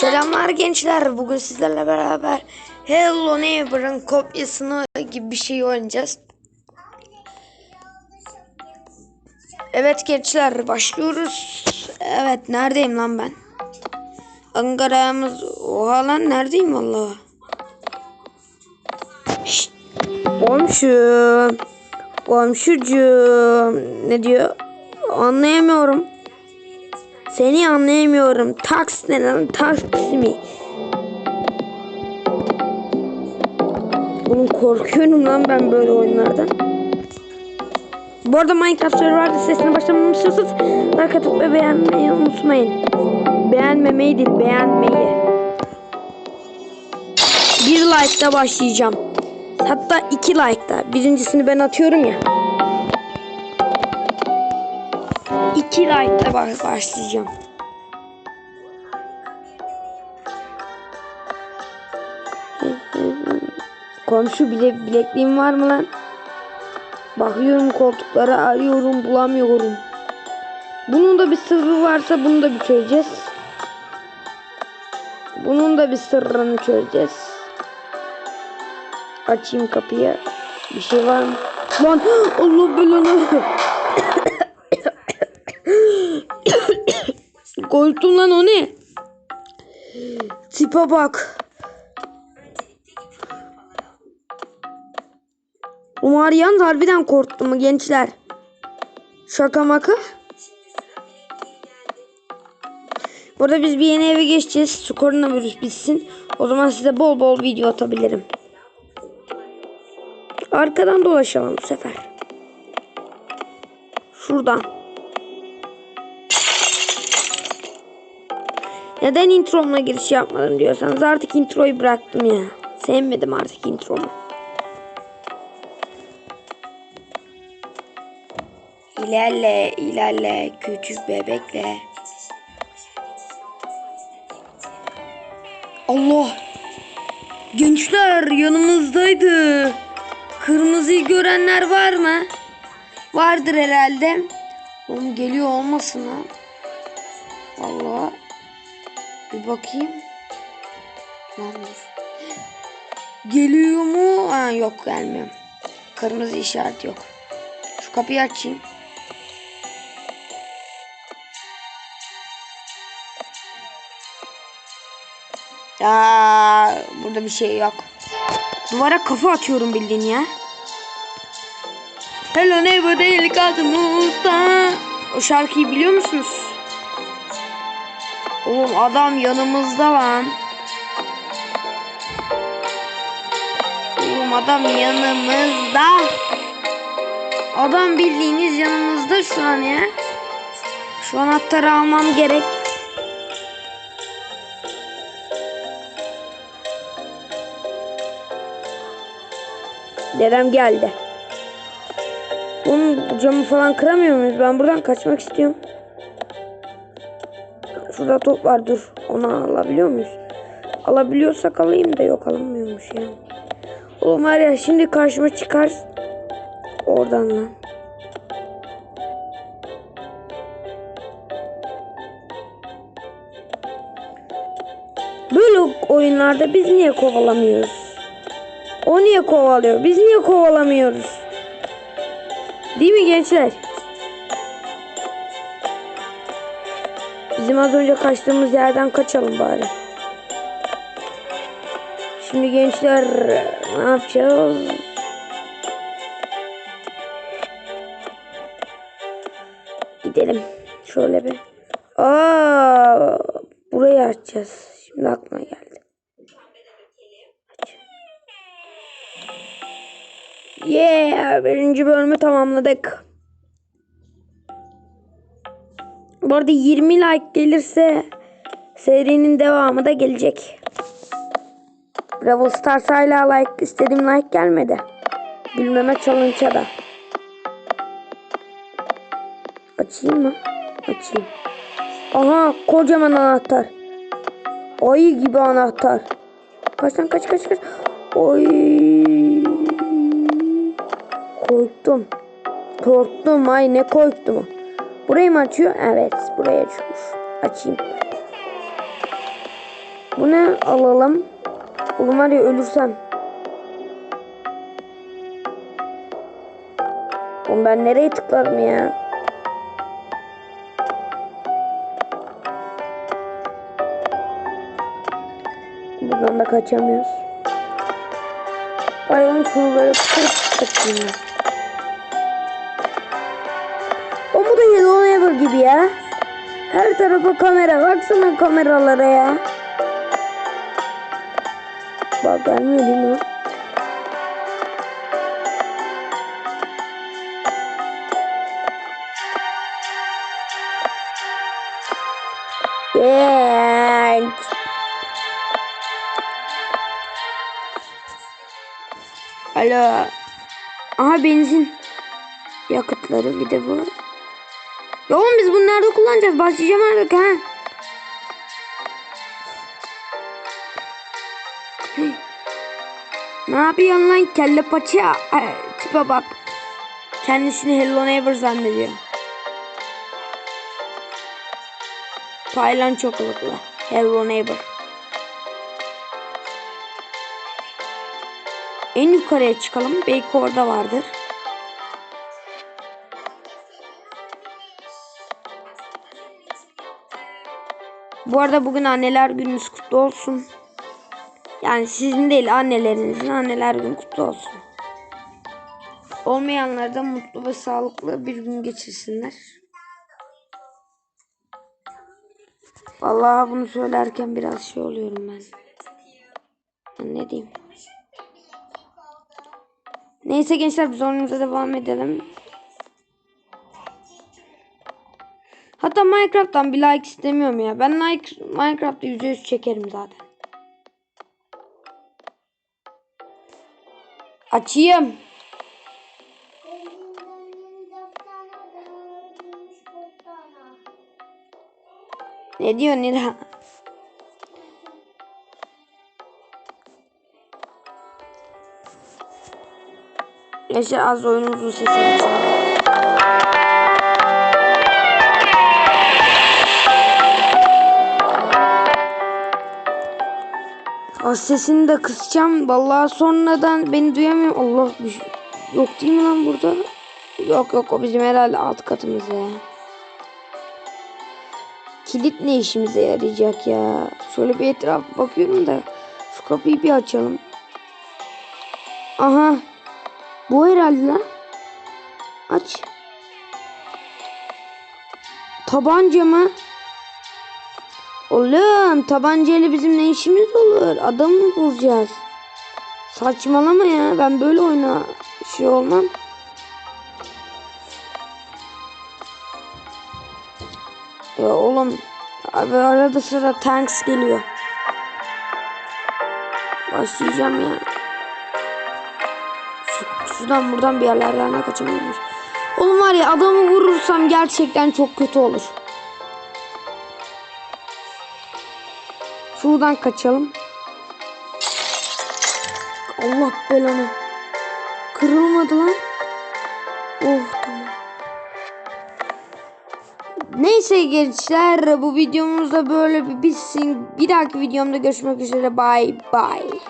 Selamlar gençler. Bugün sizlerle beraber Hello Neighbor'ın kopyasını gibi bir şey oynayacağız. Evet gençler başlıyoruz. Evet neredeyim lan ben? Ankara'mız oha lan neredeyim valla? Komşu. Komşucuğum. Ne diyor? Anlayamıyorum. Seni anlayamıyorum. Taks ne lan? Taks mi? Oğlum korkuyorum lan ben böyle oyunlardan. Bu arada Minecraft serverda sesini başlamamı istiyorsanız like atıp ve beğenmeyi unutmayın. Beğenmemeyi değil beğenmeyi. Bir like'da başlayacağım. Hatta iki like'da. Birincisini ben atıyorum ya. İki like'da baş- başlayacağım. Komşu bile bilekliğim var mı lan? Bakıyorum koltuklara arıyorum bulamıyorum. Bunun da bir sırrı varsa bunu da bir çözeceğiz. Bunun da bir sırrını çözeceğiz. Açayım kapıyı. Bir şey var mı? Lan Allah belanı. Korktum lan o ne? Tipe bak. Umar yalnız harbiden korktu mu gençler? Şaka maka. Burada biz bir yeni eve geçeceğiz. Şu koronavirüs bitsin. O zaman size bol bol video atabilirim. Arkadan dolaşalım bu sefer. Şuradan. Neden intromla giriş yapmadım diyorsanız artık introyu bıraktım ya. Sevmedim artık intromu. İlerle, ilerle küçük bebekle. Allah! Gençler yanımızdaydı. Kırmızıyı görenler var mı? Vardır herhalde. Oğlum geliyor olmasın ha. Allah. Bir bakayım. Lan dur. Geliyor mu? Ha, yok gelmiyor. Kırmızı işaret yok. Şu kapıyı açayım. Aa, burada bir şey yok. Duvara kafa atıyorum bildiğin ya. Hello neighbor değil kadımızda. O şarkıyı biliyor musunuz? Oğlum adam yanımızda lan. Oğlum adam yanımızda. Adam bildiğiniz yanımızda şu an ya. Şu anahtarı almam gerek. Dedem geldi. Bunun camı falan kıramıyor muyuz? Ben buradan kaçmak istiyorum. Şurada top var dur. Onu alabiliyor muyuz? Alabiliyorsak alayım da yok alınmıyormuş ya. Oğlum var ya şimdi karşıma çıkar. Oradan lan. Böyle oyunlarda biz niye kovalamıyoruz? O niye kovalıyor? Biz niye kovalamıyoruz? Değil mi gençler? Bizim az önce kaçtığımız yerden kaçalım bari. Şimdi gençler ne yapacağız? Gidelim. Şöyle bir. Aa, burayı açacağız. Şimdi aklıma geldi. Yeah, birinci bölümü tamamladık. Bu arada 20 like gelirse serinin devamı da gelecek. Brawl Stars hala like istediğim like gelmedi. Bilmeme challenge'a da. Açayım mı? Açayım. Aha kocaman anahtar. Ayı gibi anahtar. Kaç lan kaç kaç kaç. Oy. Korktum. Korktum ay ne korktum. Burayı mı açıyor? Evet burayı açıyormuş. Açayım. Bu ne alalım? Oğlum var ya ölürsem. Oğlum ben nereye tıkladım ya? Buradan da kaçamıyoruz. Ay şunu böyle kırıp kaçayım gibi ya. Her tarafa kamera. Baksana kameralara ya. Bak değil mi? Yeah. Alo. Aha benzin. Yakıtları bir de bu. Ya oğlum biz bunu nerede kullanacağız? Başlayacağım artık ha. Ne yapıyorsun lan kelle paça? Ay, tipe bak. Kendisini Hello Neighbor zannediyor. Taylan çok ılıklı. Hello Neighbor. En yukarıya çıkalım. Belki orada vardır. Bu arada bugün anneler gününüz kutlu olsun. Yani sizin değil annelerinizin anneler günü kutlu olsun. Olmayanlar da mutlu ve sağlıklı bir gün geçirsinler. Vallahi bunu söylerken biraz şey oluyorum ben. Ben ne diyeyim? Neyse gençler biz oyunumuza devam edelim. Hatta Minecraft'tan bir like istemiyorum ya. Ben like Minecraft'ta %100 çekerim zaten. Açayım. Ne diyor Nida? Yaşar az oyunumuzun sesini açalım. Az sesini de kısacağım. Vallahi sonradan beni duyamıyorum. Allah bir şey. Yok değil mi lan burada? Yok yok o bizim herhalde alt katımızda ya. Kilit ne işimize yarayacak ya? Şöyle bir etraf bakıyorum da şu kapıyı bir açalım. Aha. Bu herhalde lan. Aç. Tabanca mı? Oğlum tabancayla bizim ne işimiz olur? Adam mı vuracağız? Saçmalama ya. Ben böyle oyna şey olmam. Ya oğlum abi arada sıra tanks geliyor. Başlayacağım ya. Şu, şuradan buradan bir yerlerden de kaçamıyormuş. Oğlum var ya adamı vurursam gerçekten çok kötü olur. Şuradan kaçalım. Allah belanı. Kırılmadı lan. Oh tamam. Neyse gençler bu videomuz da böyle bir bitsin. Bir dahaki videomda görüşmek üzere. Bye bye.